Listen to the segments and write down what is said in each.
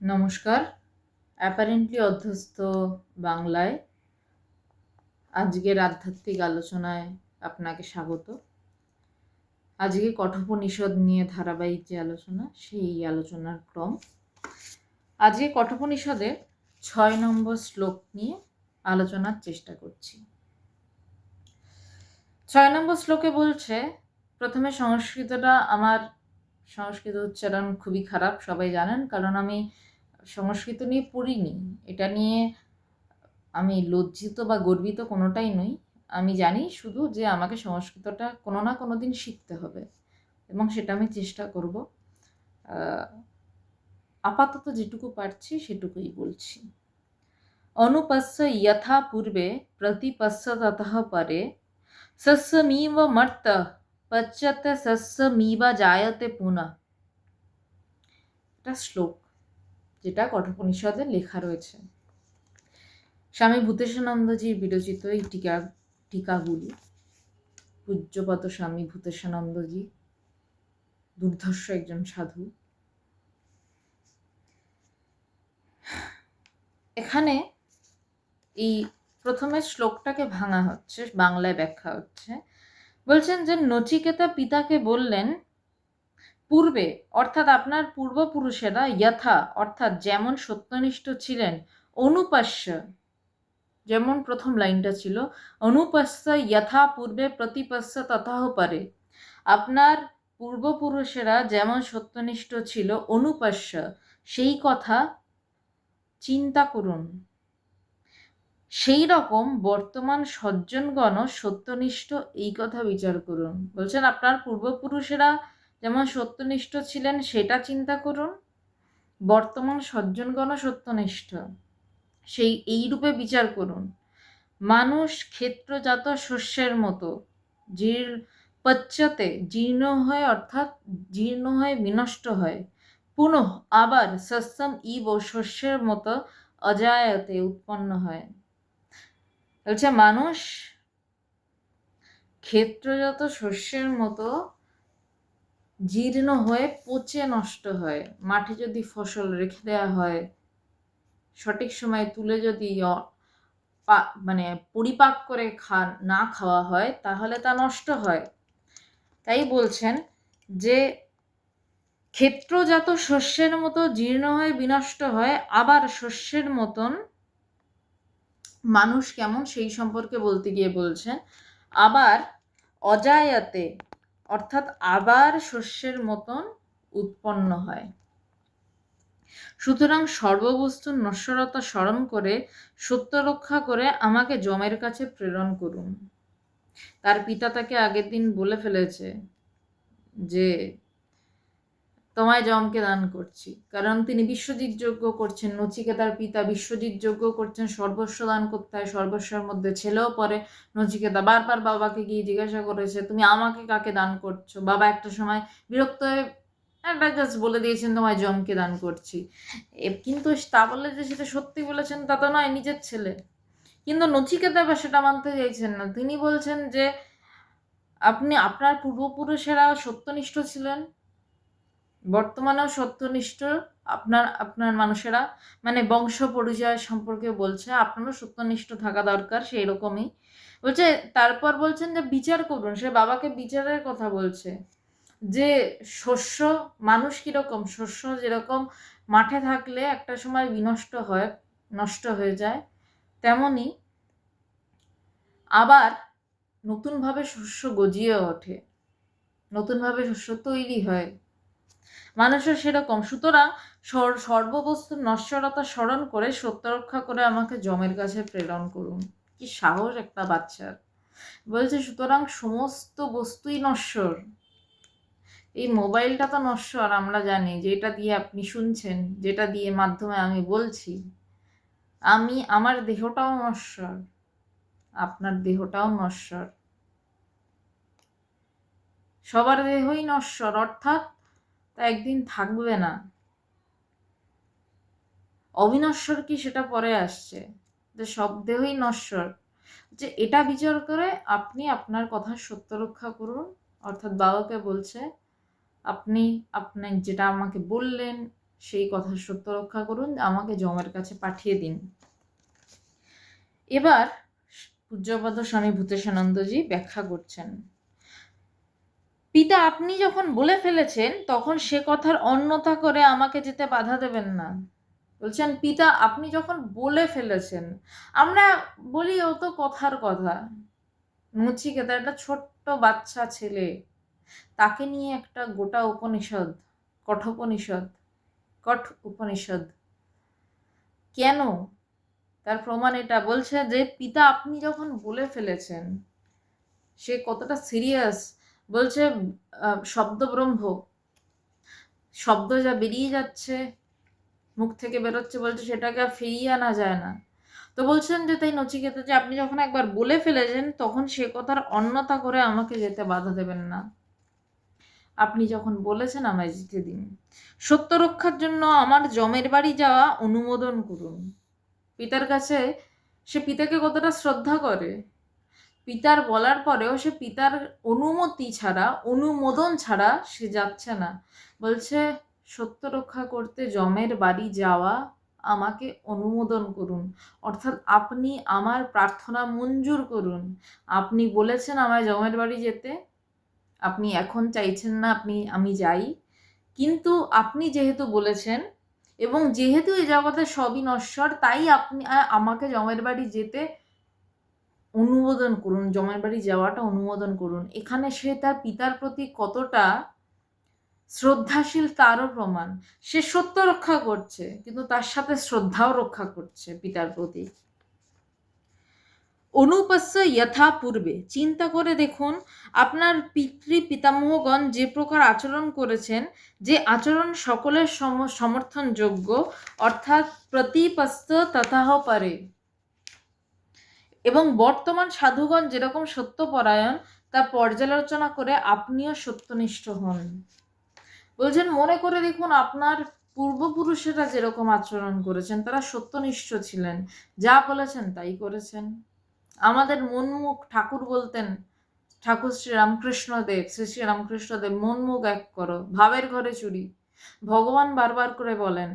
নমস্কার। অ্যাপারেন্টলি অধ্যস্ত বাংলায় আজকের আধ্যাত্মিক আলোচনায় আপনাকে স্বাগত। আজকে কঠোপনিষদ নিয়ে ধারাবাহিক যে আলোচনা, সেই আলোচনার ক্রম। আজকে কঠোপনিষদের ছয় নম্বর শ্লোক নিয়ে আলোচনার চেষ্টা করছি। ছয় নম্বর শ্লোকে বলছে, প্রথমে সংস্কৃতটা আমার সংস্কৃত উচ্চারণ খুবই খারাপ, সবাই জানেন। কারণ আমি সংস্কৃত নিয়ে পড়িনি। এটা নিয়ে আমি লজ্জিত বা গর্বিত কোনোটাই নই। আমি জানি শুধু যে আমাকে সংস্কৃতটা কোনো না কোনো দিন শিখতে হবে এবং সেটা আমি চেষ্টা করব। আপাতত যেটুকু পারছি সেটুকুই বলছি। অনুপস্য যথা পূর্বে প্রতিপস্য ততঃ পরে। সস্যমিব মর্ত পচ্যতে সস্যমিবা জায়তে পুনঃ এটা শ্লোক, যেটা কঠোপনিষদে লেখা রয়েছে। স্বামী ভূতেশানন্দজির বিরচিত এই টিকা, টিকাগুলি, পূজ্যপত স্বামী ভূতেশানন্দজি, দুর্ধর্ষ একজন সাধু। এখানে এই প্রথমে শ্লোকটাকে ভাঙা হচ্ছে, বাংলায় ব্যাখ্যা হচ্ছে। বলছেন যে নচিকেতা পিতাকে বললেন, পূর্বে, অর্থাৎ আপনার পূর্বপুরুষেরা যথা, অর্থাৎ যেমন সত্যনিষ্ঠ ছিলেন অনুপাস্য যেমন প্রথম লাইনটা ছিল অনুপাস্য যথা পূর্বে প্রতিপাস্য তথাহ পারে। আপনার পূর্বপুরুষেরা যেমন সত্যনিষ্ঠ ছিল অনুপাস্য সেই কথা চিন্তা করুন। সেই রকম বর্তমান সজ্জনগণ সত্যনিষ্ঠ এই কথা বিচার করুন। বলছেন, আপনার পূর্বপুরুষেরা যেমন সত্যনিষ্ঠ ছিলেন, সেটা চিন্তা করুন। বর্তমান সজ্জনগণ সত্যনিষ্ঠ। সেই, এই রূপে বিচার করুন। মানুষ ক্ষেত্রজাত শস্যের মতো, জীর পচ্চতে জীর্ণ হয়ে, অর্থাৎ জীর্ণ হয়ে, বিনষ্ট হয়। পুনঃ আবার সস্যম ইব শস্যের মতো অজায়তে উৎপন্ন হয়। বলছে, মানুষ ক্ষেত্রজাত শস্যের মতো জীর্ণ হয়ে পচে নষ্ট হয়। মাঠে যদি ফসল রেখে দেওয়া হয়, সঠিক সময় তুলে যদি মানে পরিপাক করে খা, না খাওয়া হয়, তাহলে তা নষ্ট হয়। তাই বলছেন যে, ক্ষেত্রজাত শস্যের মতো জীর্ণ হয়ে বিনষ্ট হয়, আবার শস্যের মতন মানুষ কেমন সেই সম্পর্কে বলতে গিয়ে বলছেন, আবার অজায়াতে, অর্থাৎ আবার শস্যের মতন উৎপন্ন হয়। সুতরাং সর্ববস্তুর নশ্বরতা স্মরণ করে, সত্য রক্ষা করে আমাকে জমের কাছে প্রেরণ করুন। তার পিতা তাকে আগের দিন বলে ফেলেছে যে তোমায় জমকে দান করছি। কারণ তিনি বিশ্বজিৎ যজ্ঞ করছেন, নচিকেতার পিতা বিশ্বজিৎ যজ্ঞ করছেন, সর্বস্ব দান করতে হয়, সর্বস্বের মধ্যে ছেলেও পরে নচিকেতা। বারবার বাবাকে গিয়ে জিজ্ঞাসা করেছে, তুমি আমাকে কাকে দান করছ? বাবা একটা সময় বিরক্ত হয়ে একটা জাস্ট বলে দিয়েছেন, তোমায় জমকে দান করছি। কিন্তু তা বললে যে সেটা সত্যি বলেছেন, তা তো নয়, নিজের ছেলে। কিন্তু নচিকেতা বা সেটা মানতে চাইছেন না। তিনি বলছেন যে, আপনি, আপনার পূর্বপুরুষেরা সত্যনিষ্ঠ ছিলেন বর্তমানেও সত্যনিষ্ঠ আপনার আপনার মানুষেরা মানে বংশ পরিচয় সম্পর্কে বলছে, আপনারও সত্যনিষ্ঠ থাকা দরকার সেই রকমই বলছে, তারপর বলছেন যে বিচার করুন, সে বাবাকে বিচারের কথা বলছে। যে শস্য, মানুষ কীরকম, শস্য যেরকম মাঠে থাকলে একটা সময় বিনষ্ট হয়, নষ্ট হয়ে যায়, তেমনি আবার নতুনভাবে শস্য গজিয়ে ওঠে, নতুনভাবে শস্য তৈরি হয়। মানুষের সেরকম। সুতরাং সর্ববস্তুর নশ্বরতা স্মরণ করে সত্য রক্ষা করে আমাকে জমের কাছে প্রেরণ করুন। কি সাহস একটা বাচ্চার। বলছে, সুতরাং সমস্ত বস্তুই নশ্বর। এই মোবাইলটা তো নশ্বর, আমরা জানি। যেটা দিয়ে আপনি শুনছেন, যেটা দিয়ে মাধ্যমে আমি বলছি, আমি, আমার দেহটাও নশ্বর। আপনার দেহটাও নশ্বর। সবার দেহই নশ্বর, অর্থাৎ তা একদিন থাকবে না। অবিনশ্বর কি সেটা পরে আসছে? যে সব দেহই নশ্বর। যে এটা বিচার করে আপনি আপনার কথা সত্য রক্ষা করুন। অর্থাৎ বাবাকে বলছে, আপনি আপনি যেটা আমাকে বললেন, সেই কথা সত্য রক্ষা করুন, আমাকে জমের কাছে পাঠিয়ে দিন। এবার পূজ্যপদ স্বামী ভূতেশানন্দজি ব্যাখ্যা করছেন। পিতা আপনি যখন বলে ফেলেছেন, তখন সে কথার অন্যতা করে আমাকে যেতে বাধা দেবেন না। বলছেন, পিতা, আপনি যখন বলে ফেলেছেন, আমরা বলি ও তো কথার কথা। নচিকেতা একটা ছোট্ট বাচ্চা ছেলে, তাকে নিয়ে একটা গোটা উপনিষদ, কঠোপনিষদ, কঠ উপনিষদ। কেন? তার প্রমাণ এটা বলছে যে, পিতা, আপনি যখন বলে ফেলেছেন, সে কতটা সিরিয়াস বলছে শব্দ ব্রহ্ম। শব্দ যা বেরিয়ে যাচ্ছে, মুখ থেকে বেরোচ্ছে বলছে, সেটাকে আর ফিরিয়ে আনা যায় না। তো বলছেন যে, তাই নচিকেতা যে, আপনি যখন একবার বলে ফেলেছেন, তখন সে কথার অন্যতা করে আমাকে যেতে বাধা দেবেন না। আপনি যখন বলেছেন আমায় যেতে দিন। সত্য রক্ষার জন্য আমার জমের বাড়ি যাওয়া অনুমোদন করুন। পিতার কাছে, সে পিতাকে কতটা শ্রদ্ধা করে? পিতার বলার পরেও সে পিতার অনুমতি ছাড়া, অনুমোদন ছাড়া সে যাচ্ছে না। বলছে, সত্য রক্ষা করতে জমের বাড়ি যাওয়া, আমাকে অনুমোদন করুন। অর্থাৎ আপনি আমার প্রার্থনা মঞ্জুর করুন। আপনি বলেছেন আমায় জমের বাড়ি যেতে। আপনি এখন চাইছেন না আপনি, আমি যাই। কিন্তু আপনি যেহেতু বলেছেন এবং যেহেতু এই জগতে সবই নশ্বর তাই আপনি আমাকে জমের বাড়ি যেতে অনুমোদন করুন জমের বাড়ি যাওয়াটা অনুমোদন করুন। এখানে সে তার পিতার প্রতি কতটা শ্রদ্ধাশীল তারও প্রমাণ। সে সত্য রক্ষা করছে, কিন্তু তার সাথে শ্রদ্ধাও রক্ষা করছে পিতার প্রতি। অনুপস্য যথা পূর্বে চিন্তা করে দেখুন, আপনার পিতৃ পিতামহগণ যে প্রকার আচরণ করেছেন, যে আচরণ সকলের সমর্থনযোগ্য, অর্থাৎ প্রতিপস্ত তথাহ পারে। এবং বর্তমান সাধুগণ যেরকম সত্যপরায়ণ, তা পর্যালোচনা করে আপনিও সত্যনিষ্ঠ হন। বলছেন, মনে করে দেখুন, আপনার পূর্বপুরুষেরা যেরকম আচরণ করেছেন, তারা সত্যনিষ্ঠ ছিলেন। যা বলেছেন, তাই করেছেন। আমাদের মনমুখ ঠাকুর বলতেন, ঠাকুর শ্রী রামকৃষ্ণদেব শ্রী শ্রী রামকৃষ্ণদেব মনমুখ এক করো, ভাবের ঘরে চুরি। ভগবান বারবার করে বলেন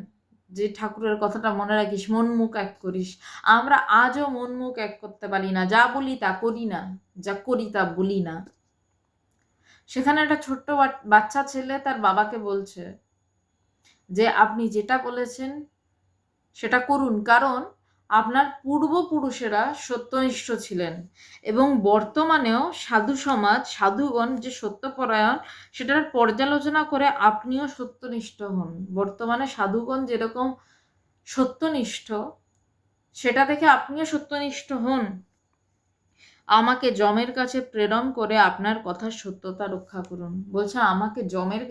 যে ঠাকুরের কথাটা মনে রাখিস মনমুখ এক করিস। আমরা আজও মন মুখ এক করতে পারি না। যা বলি তা করি না, যা করি তা বলি না। সেখানে একটা ছোট্ট বাচ্চা ছেলে তার বাবাকে বলছে যে, আপনি যেটা বলেছেন, সেটা করুন। কারণ আপনার পূর্বপুরুষেরা সত্যনিষ্ঠ ছিলেন এবং বর্তমানেও সাধু সমাজ, সাধুগণ যে সত্যপরায়ণ, সেটার পর্যালোচনা করে আপনিও সত্যনিষ্ঠ হন। বর্তমানে সাধুগণ যেরকম সত্যনিষ্ঠ, সেটা দেখে আপনিও সত্যনিষ্ঠ হন। আমাকে জমের কাছে প্রেরণ করে আপনার কথার সত্যতা রক্ষা করুন। বলছে, আমাকে জমের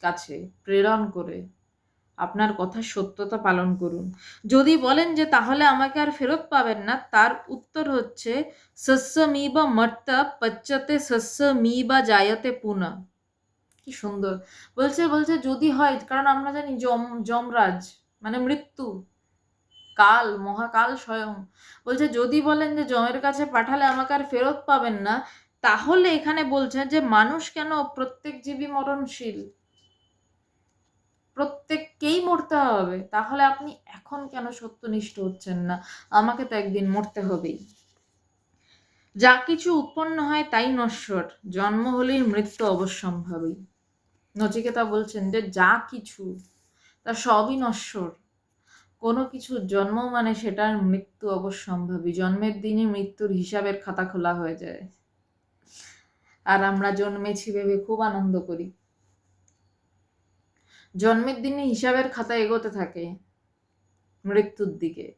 কাছে প্রেরণ করে। আপনার কথা সত্যতা পালন করুন। যদি বলেন যে তাহলে আমাকে আর ফেরত পাবেন না, তার উত্তর হচ্ছে সস্য মি বা মর্ত পচ্চতে সস্য মি বা জায়তে পুনা। কি সুন্দর। বলছে বলছে, যদি হয়, কারণ আমরা জানি যম, যমরাজ মানে মৃত্যু, কাল, মহাকাল স্বয়ং। বলছে, যদি বলেন যে জমের কাছে পাঠালে আমাকে আর ফেরত পাবেন না, তাহলে এখানে বলছে যে মানুষ কেন প্রত্যেক জীবী মরণশীল? প্রত্যেককেই মরতে হবে। তাহলে আপনি এখন কেন সত্যনিষ্ঠ হচ্ছেন না? আমাকে তো একদিন মরতে হবেই। যা কিছু উৎপন্ন হয় তাই নশ্বর, জন্ম হলেই মৃত্যু অবশ্যম্ভাবী। নচিকেতা বলছেন যে যা কিছু, তা সবই নশ্বর। কোনো কিছু জন্ম মানে সেটার মৃত্যু অবশ্যম্ভাবী। জন্মের দিনই মৃত্যুর হিসাবের খাতা খোলা হয়ে যায়। আর আমরা জন্মেছি ভেবে খুব আনন্দ করি। জন্মের দিনে হিসাবের খাতা এগোতে থাকে মৃত্যুর দিকে।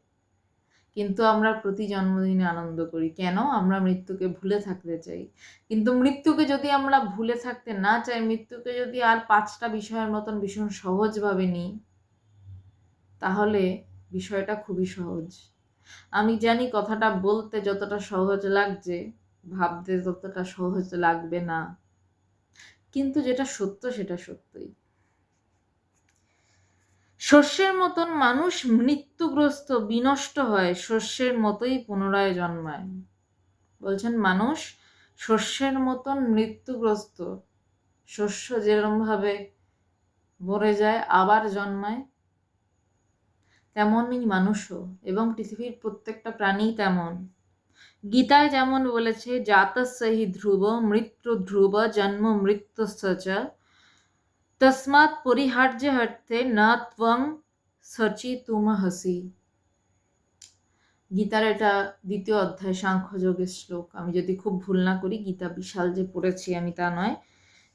কিন্তু আমরা প্রতি জন্মদিনে আনন্দ করি। কেন? আমরা মৃত্যুকে ভুলে থাকতে চাই। কিন্তু মৃত্যুকে যদি আমরা ভুলে থাকতে না চাই, মৃত্যুকে যদি আর পাঁচটা বিষয়ের মতন ভীষণ সহজভাবে নিই, তাহলে বিষয়টা খুবই সহজ। আমি জানি কথাটা বলতে যতটা সহজ লাগছে, ভাবতে ততটা সহজ লাগবে না। কিন্তু যেটা সত্য সেটা সত্যই। শস্যের মতন মানুষ মৃত্যুগ্রস্ত, বিনষ্ট হয়, শস্যের মতোই পুনরায় জন্মায়। বলছেন মানুষ, শস্যের মতন মৃত্যুগ্রস্ত, শস্য যেরমভাবে মরে যায়, আবার জন্মায়, তেমনই মানুষও এবং পৃথিবীর প্রত্যেকটা প্রাণী তেমন। গীতায় যেমন বলেছে জাতস্যহি ধ্রুব, মৃত্যু ধ্রুব, জন্ম মৃত্যুশ্চ তসমাৎ পরিহার্য হর্তে না ত্বং হসি গীতার এটা দ্বিতীয় অধ্যায়, সাংখ্যযোগের শ্লোক। আমি যদি খুব ভুল না করি, গীতা বিশাল যে পড়েছি আমি তা নয়।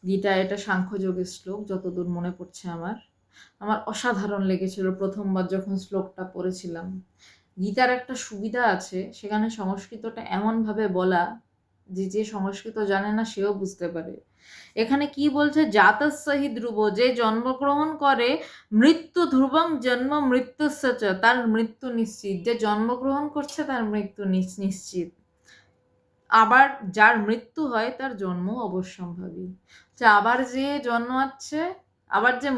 গীতা এটা সাংখ্যযোগের শ্লোক, যতদূর মনে পড়ছে আমার। আমার অসাধারণ লেগেছিল প্রথমবার যখন শ্লোকটা পড়েছিলাম। গীতার একটা সুবিধা আছে, সেখানে সংস্কৃতটা এমনভাবে বলা যে যে সংস্কৃত জানে না, সেও বুঝতে পারে। এখানে কি বলছে? জাতস্যহি ধ্রুব যে জন্মগ্রহণ করে মৃত্যু ধ্রুবং জন্ম মৃত্যুশ্চ তার মৃত্যু নিশ্চিত। যে জন্মগ্রহণ করছে, তার মৃত্যু নিশ্চিত। আবার যার মৃত্যু হয়, তার জন্ম অবশ্যম্ভাবী। যে আবার যে জন্মাচ্ছে আবার যে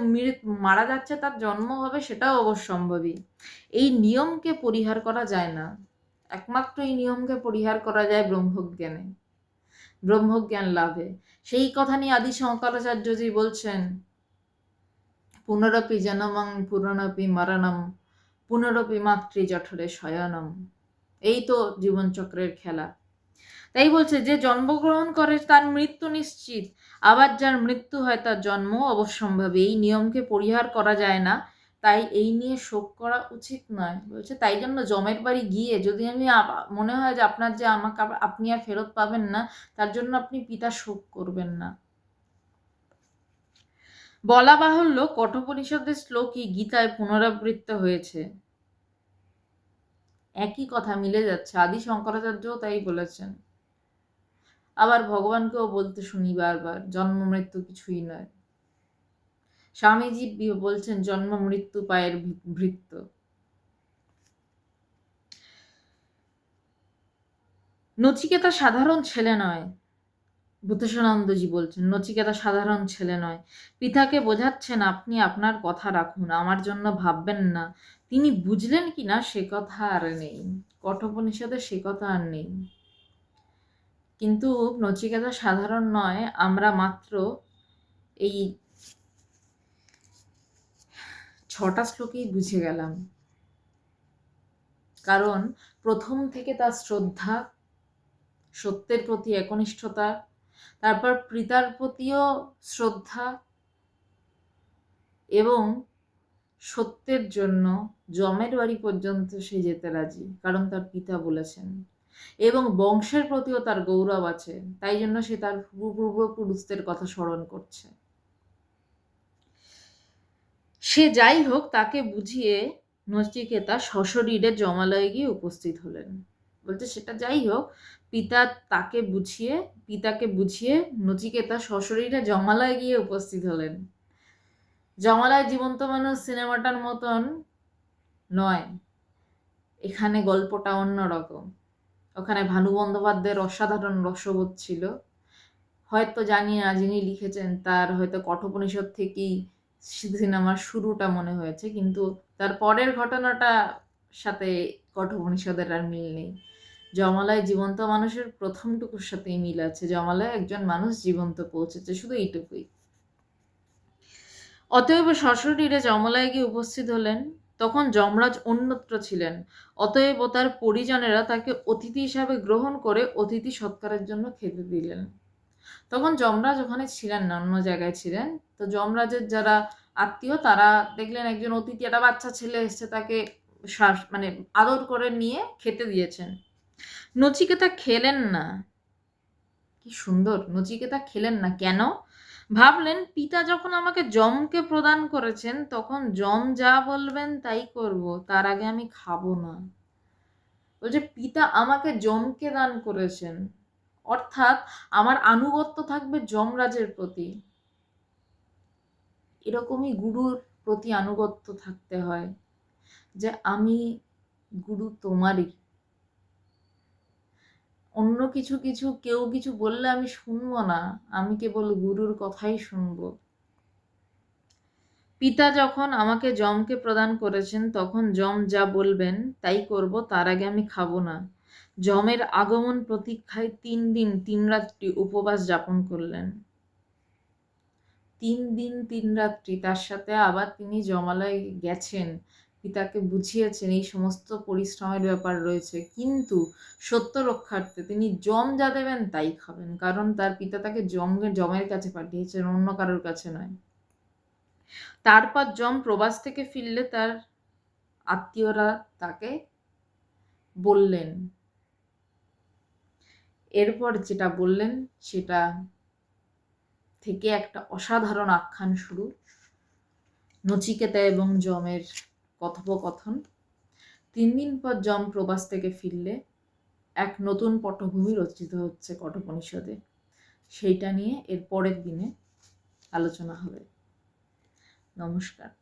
মারা যাচ্ছে, তার জন্ম হবে, সেটাও অবশ্যম্ভাবী। এই নিয়মকে পরিহার করা যায় না। একমাত্র এই নিয়মকে পরিহার করা যায় ব্রহ্মজ্ঞানে। ব্রহ্মজ্ঞান লাভে। সেই কথা নিয়ে আদি শঙ্করাচার্যজি বলছেন, পুনরপি জনমং, পুনরপি মরণম, পুনরপি মাতৃ জঠরে শয়নম। এই তো জীবনচক্রের খেলা। তাই বলছে, যে জন্মগ্রহণ করে তার মৃত্যু নিশ্চিত, আবার যার মৃত্যু হয় তার জন্ম অবশ্যম্ভাবী। এই নিয়মকে পরিহার করা যায় না তাই এই নিয়ে শোক করা উচিত নয়। বলছে, তাই জন্য জমের বাড়ি গিয়ে যদি আমি মনে হয় যে আপনার যে আমাকে আপনি আর ফেরত পাবেন না, তার জন্য আপনি পিতা শোক করবেন না। বলা বাহুল্য কঠোপনিষদের শ্লোকই গীতায় পুনরাবৃত্ত হয়েছে। একই কথা মিলে যাচ্ছে, আদি শঙ্করাচার্যও তাই বলেছেন। আবার ভগবানকেও বলতে শুনি বারবার, জন্ম মৃত্যু কিছুই নয়। স্বামীজি বলছেন, জন্ম, মৃত্যু, পায়ের ভৃত্য। নচিকেতা সাধারণ ছেলে নয় ভূতেশানন্দজি বলছেন, নচিকেতা সাধারণ ছেলে নয়। পিতাকে বোঝাচ্ছেন, আপনি আপনার কথা রাখুন, আমার জন্য ভাববেন না। তিনি বুঝলেন কি না, সে কথা আর নেই। কঠোপনিষদে সে কথা আর নেই। কিন্তু নচিকেতা সাধারণ নয়, আমরা মাত্র এই ছটা শ্লোকেই বুঝে গেলাম। কারণ প্রথম থেকে তার শ্রদ্ধা, সত্যের প্রতি একনিষ্ঠতা, তারপর পিতার প্রতিও শ্রদ্ধা এবং সত্যের জন্য জমের বাড়ি পর্যন্ত সে যেতে রাজি, কারণ তার পিতা বলেছেন। এবং বংশের প্রতিও তার গৌরব আছে, তাই জন্য সে তার পূর্বপুরুষদের কথা স্মরণ করছে। সে যাই হোক, তাকে বুঝিয়ে নচিকেতা সশরীরে জমালয়ে গিয়ে উপস্থিত হলেন। বলছে, সেটা যাই হোক, পিতা তাকে বুঝিয়ে, পিতাকে বুঝিয়ে নচিকেতা সশরীরে জমালয়ে গিয়ে উপস্থিত হলেন। জমালয় জীবন্ত মানুষ সিনেমাটার মতন নয়। এখানে গল্পটা অন্যরকম ওখানে ভানু বন্দ্যোপাধ্যায়ের অসাধারণ রসবোধ ছিল। হয়তো জানি না যিনি লিখেছেন, তার হয়তো কঠোপনিষদ থেকেই সিনেমার শুরুটা মনে হয়েছে, কিন্তু তার পরের ঘটনাটা সাথে কঠোপনিষদের আর মিল নেই। জমালায় জীবন্ত মানুষের প্রথমটুকুর সাথেই মিল আছে, জমালায় একজন মানুষ জীবন্ত পৌঁছেছে শুধু এইটুকুই। অতএব সশরীরে জমালয়ে গিয়ে উপস্থিত হলেন, তখন যমরাজ অন্যত্র ছিলেন। অতএব তার পরিজনেরা তাকে অতিথি হিসাবে গ্রহণ করে অতিথি সৎকারের জন্য খেতে দিলেন। তখন যমরাজ ওখানে ছিলেন না, অন্য জায়গায় ছিলেন। তো যমরাজের যারা আত্মীয়, তারা দেখলেন একজন অতিথি, একটা বাচ্চা ছেলে এসছে, তাকে শ্বাস মানে আদর করে নিয়ে খেতে দিয়েছেন। নচিকেতা খেলেন না। কি সুন্দর, নচিকেতা খেলেন না। কেন? ভাবলেন, পিতা যখন আমাকে জমকে প্রদান করেছেন, তখন জম যা বলবেন তাই করব, তার আগে আমি খাব না। বলছে, পিতা আমাকে জমকে দান করেছেন। অর্থাৎ আমার আনুগত্য থাকবে যমরাজের প্রতি। এরকমই গুরুর প্রতি আনুগত্য থাকতে হয় যে আমি গুরু তোমারই। অন্য কিছু কিছু, কেউ কিছু বললে আমি শুনব না, আমি কেবল গুরুর কথাই শুনব। পিতা যখন আমাকে জমকে প্রদান করেছেন, তখন জম যা বলবেন, তাই করব, তার আগে আমি খাব না। যমের আগমন প্রতীক্ষায় তিন দিন তিন রাত্রি উপবাস যাপন করলেন। তিন দিন তিন রাত্রি, তার সাথে আবার তিনি জমালয় গেছেন, পিতাকে বুঝিয়েছেন, এই সমস্ত পরিশ্রমের ব্যাপার রয়েছে। কিন্তু সত্য রক্ষার্থে তিনি জম যা দেবেন তাই খাবেন, কারণ তার পিতা তাকে জমকে জমের কাছে পাঠিয়েছেন, অন্য কারোর কাছে নয়। তারপর জম প্রবাস থেকে ফিরলে তার আত্মীয়রা তাকে বললেন এরপর যেটা বললেন, সেটা থেকে একটা অসাধারণ আখ্যান শুরু। নচিকেতা এবং যমের কথোপকথন। তিন দিন পর যম প্রবাস থেকে ফিরলে এক নতুন পটভূমি রচিত হচ্ছে কঠোপনিষদে সেইটা নিয়ে এর পরের দিনে আলোচনা হবে। নমস্কার।